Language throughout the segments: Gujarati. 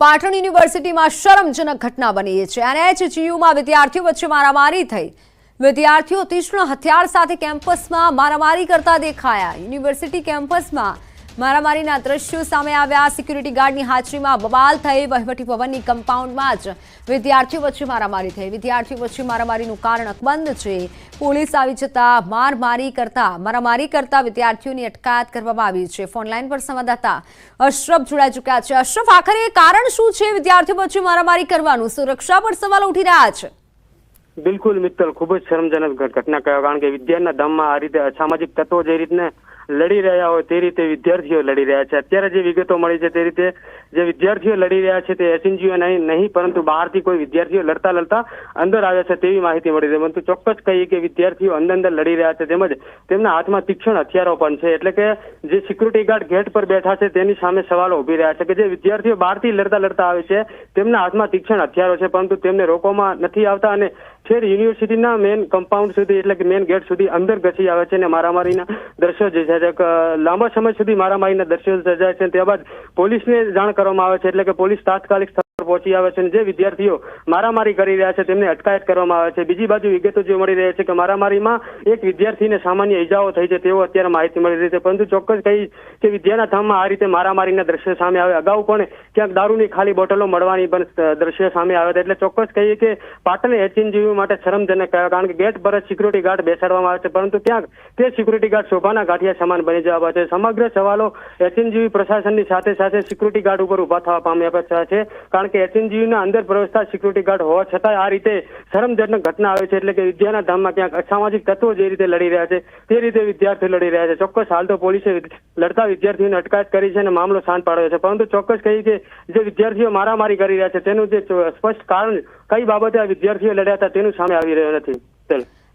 પાટણ યુનિવર્સિટીમાં શરમજનક ઘટના બની છે. એનએચજીયુમાં વિદ્યાર્થીઓ વચ્ચે મારામારી થઈ. વિદ્યાર્થીઓ તીક્ષ્ણ હથિયાર સાથે કેમ્પસમાં મારામારી કરતા દેખાયા. યુનિવર્સિટી કેમ્પસમાં મારામારીના દ્રશ્યો સામે આવ્યા. સિક્યુરિટી ગાર્ડની હાજરીમાં બબાલ થઈ વહીવટી ભવનની કમ્પાઉન્ડમાં જ વિદ્યાર્થીઓ વચ્ચે મારામારી થઈ. વિદ્યાર્થીઓ વચ્ચે મારામારીનું કારણ અકબંધ છે. પોલીસ આવી જતા મારમારી કરતા, મારામારી કરતા વિદ્યાર્થીઓની અટકાયત કરવામાં આવી છે. ફોનલાઈન પર સંવાદદાતા અશરફ જોડાઈ ચૂક્યા છે. અશરફ, આખરે કારણ શું છે? વિદ્યાર્થીઓ વચ્ચે મારામારી કરવાનું સુરક્ષા પર સવાલ ઉઠી રહ્યા છે. બિલકુલ મિત્તલ, ખૂબ જ શરમજનક ઘટના કહેવાય કારણ કે વિદ્યાના ધામમાં આ રીતે અસામાજિક તત્વો જે રીતને લડી રહ્યા હોય તે રીતે વિદ્યાર્થીઓ લડી રહ્યા છે. અત્યારે જે વિગતો મળી છે તે રીતે જે વિદ્યાર્થીઓ લડી રહ્યા છે તે એસએનજીઓ નહીં નહીં, પરંતુ બહારથી કોઈ વિદ્યાર્થીઓ લડતા લડતા અંદર આવ્યા છે તેવી માહિતી મળી છે. પરંતુ ચોક્કસ કહીએ કે વિદ્યાર્થીઓ અંદર અંદર લડી રહ્યા છે તેમજ તેમના હાથમાં તીક્ષ્ણ હથિયારો પણ છે. એટલે કે જે સિક્યુરિટી ગાર્ડ ગેટ પર બેઠા છે તેની સામે સવાલો ઊભી રહ્યા છે કે જે વિદ્યાર્થીઓ બહારથી લડતા લડતા આવે છે તેમના હાથમાં તીક્ષ્ણ હથિયારો છે, પરંતુ તેમને રોકવામાં નથી આવતા અને છેક યુનિવર્સિટીના મેન કમ્પાઉન્ડ સુધી એટલે કે મેન ગેટ સુધી અંદર ઘસી આવે છે અને મારામારીના દ્રશ્યો જે છે લાંબા સમય સુધી મારામારીના દ્રશ્યો સર્જાય છે ત્યારબાદ પોલીસને જાણ કરવામાં આવે છે એટલે કે પોલીસ તાત્કાલિક પહોંચી આવે છે અને જે વિદ્યાર્થીઓ મારામારી કરી રહ્યા છે તેમને અટકાયત કરવામાં આવે છે. બીજી બાજુ વિગતો જે મળી રહી છે કે મારામારીમાં એક વિદ્યાર્થીને સામાન્ય ઈજાઓ થઈ છે તેવો અત્યારે માહિતી મળી રહી છે. પરંતુ ચોક્કસ કહી કે વિદ્યાના ધામમાં આ રીતે મારામારીના દ્રશ્ય સામે આવે. અગાઉ પણ ક્યાંક દારૂની ખાલી બોટલો મળવાની પણ દ્રશ્ય સામે આવે હતા એટલે ચોક્કસ કહીએ કે પાટણ એચએનજીયુ માટે શરમજનક કહેવાય. કારણ કે ગેટ પર જ સિક્યુરિટી ગાર્ડ બેસાડવામાં આવે છે. પરંતુ ક્યાંક તે સિક્યુરિટી ગાર્ડ શોભાના ગાંઠિયા સમાન બની જવા છે. સમગ્ર સવાલો એચએનજીયુ પ્રશાસનની સાથે સાથે સિક્યુરિટી ગાર્ડ ઉપર ઊભા થવા પામ્યા છે. કારણ કે એચએનજીયુના અંદર પ્રવેશતા સિક્યુરિટી ગાર્ડ હોવા છતાં આ રીતે શરમજનક ઘટના આવે છે એટલે કે વિદ્યાના ધામમાં ક્યાંક અસામાજિક તત્વો જે રીતે લડી રહ્યા છે, તે રીતે વિદ્યાર્થીઓ લડી રહ્યા છે. ચોક્કસ હાલ તો પોલીસે લડતા વિદ્યાર્થીઓને અટકાયત કરી છે અને મામલો શાંત પાડ્યો છે. પરંતુ ચોક્કસ કહી કે જે વિદ્યાર્થીઓ મારામારી કરી રહ્યા છે, તેનું જે સ્પષ્ટ કારણ કઈ બાબતે આ વિદ્યાર્થીઓ લડ્યા હતા તેનું સામે આવી રહ્યો નથી.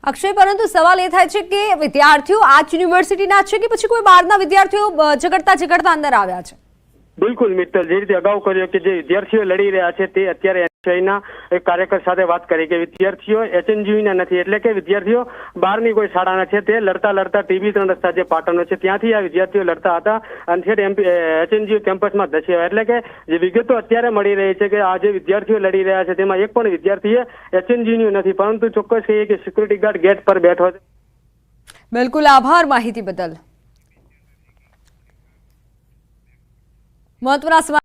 અક્ષય, પરંતુ સવાલ એ થાય છે કે વિદ્યાર્થીઓ આ યુનિવર્સિટીના છે કે પછી કોઈ બહારના વિદ્યાર્થીઓ ઝઘડતા ઝઘડતા અંદર આવ્યા છે? બિલકુલ મિત્તલ જે રીતે અગાઉ કર્યો કે જે વિદ્યાર્થીઓ લડી રહ્યા છે તે અત્યારે એનસીઆઈના એક કાર્યકર સાથે વાત કરી કે વિદ્યાર્થીઓ એચએનજીયુ ના નથી, એટલે કે વિદ્યાર્થીઓ બહારની કોઈ શાળાના છે, તે લડતા લડતા ટીબી ત્રણ રસ્તા જે પાટણનો છે, ત્યાંથી આ વિદ્યાર્થીઓ લડતા હતા અને છેક એચએનજીયુ કેમ્પસમાં ધસી એટલે કે જે વિગતો અત્યારે મળી રહી છે કે આ જે વિદ્યાર્થીઓ લડી રહ્યા છે, તેમાં એક પણ વિદ્યાર્થીએ એચએનજીયુ નથી, પરંતુ ચોક્કસ કહીએ કે સિક્યુરિટી ગાર્ડ ગેટ પર બેઠો છે. બિલકુલ, આભાર માહિતી બદલ. મહત્વના સમાચાર